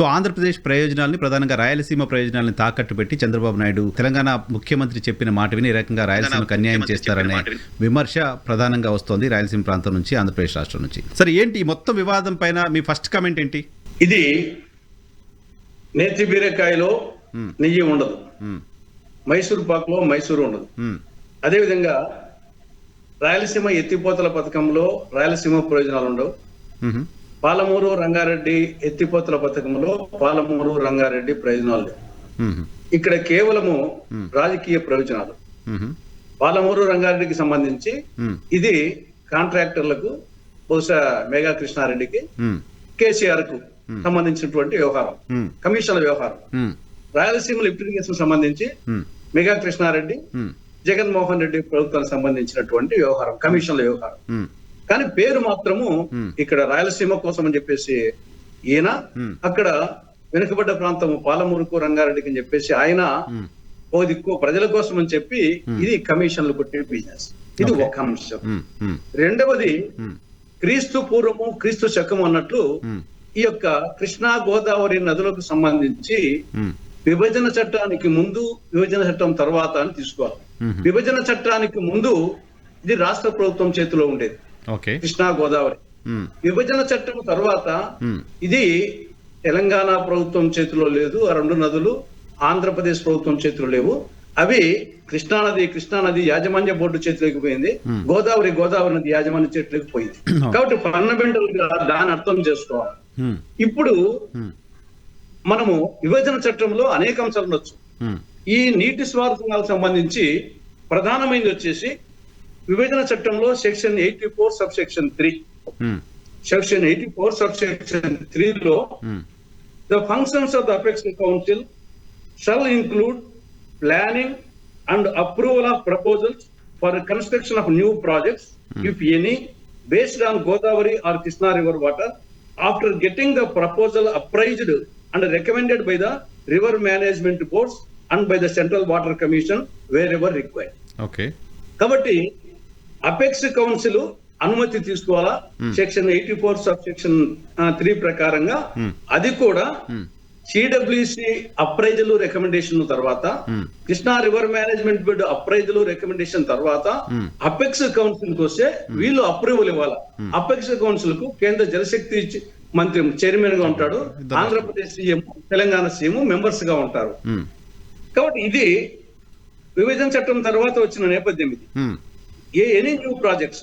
So Andhra Pradesh ప్రయోజనాల్ని ప్రధానంగా రాయలసీమ ప్రయోజనాలను తాకట్టు పెట్టి చంద్రబాబు నాయుడు తెలంగాణ ముఖ్యమంత్రి చెప్పిన మాట విని ఈ రకంగా రాయలసీమకు అన్యాయం చేస్తారనే విమర్శ ప్రధానంగా వస్తోంది రాయలసీమ ప్రాంతం నుంచి ఆంధ్రప్రదేశ్ రాష్ట్రం నుంచి సరే ఏంటి ఈ మొత్తం వివాదం పైన మీ ఫస్ట్ కమెంట్ ఏంటి ఇది నేతి బీరకాయలో. నెయ్యి ఉండదు. మైసూరు పాకులో మైసూరు ఉండదు. అదేవిధంగా రాయలసీమ ఎత్తిపోతల పథకంలో రాయలసీమ ప్రయోజనాలు ఉండవు. పాలమూరు రంగారెడ్డి ఎత్తిపోతల పథకంలో పాలమూరు రంగారెడ్డి ప్రయోజనాలు లేవు. ఇక్కడ కేవలము. రాజకీయ ప్రయోజనాలు. పాలమూరు రంగారెడ్డికి సంబంధించి. ఇది కాంట్రాక్టర్లకు బహుశా మేఘా కృష్ణారెడ్డికి. కేసీఆర్కు సంబంధించినటువంటి వ్యవహారం. కమిషన్ల వ్యవహారం. రాయలసీమ లిఫ్ట్ ఇరిగేషన్ సంబంధించి. మెగా కృష్ణారెడ్డి. జగన్మోహన్ రెడ్డి ప్రభుత్వానికి సంబంధించినటువంటి వ్యవహారం కమిషన్ల వ్యవహారం. కానీ పేరు మాత్రము. ఇక్కడ రాయలసీమ కోసం అని చెప్పేసి ఈయన. అక్కడ వెనుకబడ్డ ప్రాంతం పాలమూరుకు రంగారెడ్డికి అని చెప్పేసి ఆయన. ఓ దిక్కు ప్రజల కోసం అని చెప్పి ఇది కమిషన్లు కొట్టే బిజినెస్ ఇది. ఒక అంశం. రెండవది. క్రీస్తు పూర్వము క్రీస్తు శకము అన్నట్లు. ఈ యొక్క కృష్ణా గోదావరి నదులకు సంబంధించి. విభజన చట్టానికి ముందు విభజన చట్టం తర్వాత అని తీసుకోవాలి. విభజన చట్టానికి ముందు ఇది రాష్ట్ర ప్రభుత్వం చేతిలో ఉండేది కృష్ణా గోదావరి. విభజన చట్టం తర్వాత. ఇది తెలంగాణ ప్రభుత్వం చేతిలో లేదు ఆ రెండు నదులు ఆంధ్రప్రదేశ్ ప్రభుత్వం చేతిలో లేవు అవి కృష్ణానది కృష్ణానది యాజమాన్య బోర్డు చేతిలోకి పోయింది గోదావరి గోదావరి నది యాజమాన్య చేతిలోకి పోయింది కాబట్టి ఫండమెంటల్గా దాన్ని అర్థం చేసుకోవాలి. ఇప్పుడు. మనము విభజన చట్టంలో అనేక అంశాలు ఉండొచ్చు. ఈ నీటి స్వార్థాలకు సంబంధించి ప్రధానమైనది వచ్చేసి విభజన చట్టంలో section eighty four sub section three మ్మ్. Section eighty four sub section త్రీలో మ్మ్. The functions of the apex council shall include planning and approval of proposals for construction of new projects if any based on Godavari or Krishna river water after getting the proposal appraised and recommended by the river management boards and by the central water commission wherever required okay కాబట్టి apex council అనుమతి తీసుకోవాలా section eighty four sub section three ప్రకారంగా. అది కూడా. CWC appraisal recommendation తర్వాత. Krishna river management board appraisal recommendation తర్వాత. Apex కౌన్సిల్కి వస్తే వీళ్ళు అప్రూవల్ ఇవ్వాలి అపెక్స్ కౌన్సిల్కు కేంద్ర జలశక్తి మంత్రి చైర్మన్గా ఉంటాడు ఆంధ్రప్రదేశ్ సీఎం తెలంగాణ సీఎం మెంబర్స్గా ఉంటారు. కాబట్టి ఇది విభజన చట్టం తర్వాత వచ్చిన నేపథ్యం ఇది. ఏ ఎనీ న్యూ ప్రాజెక్ట్స్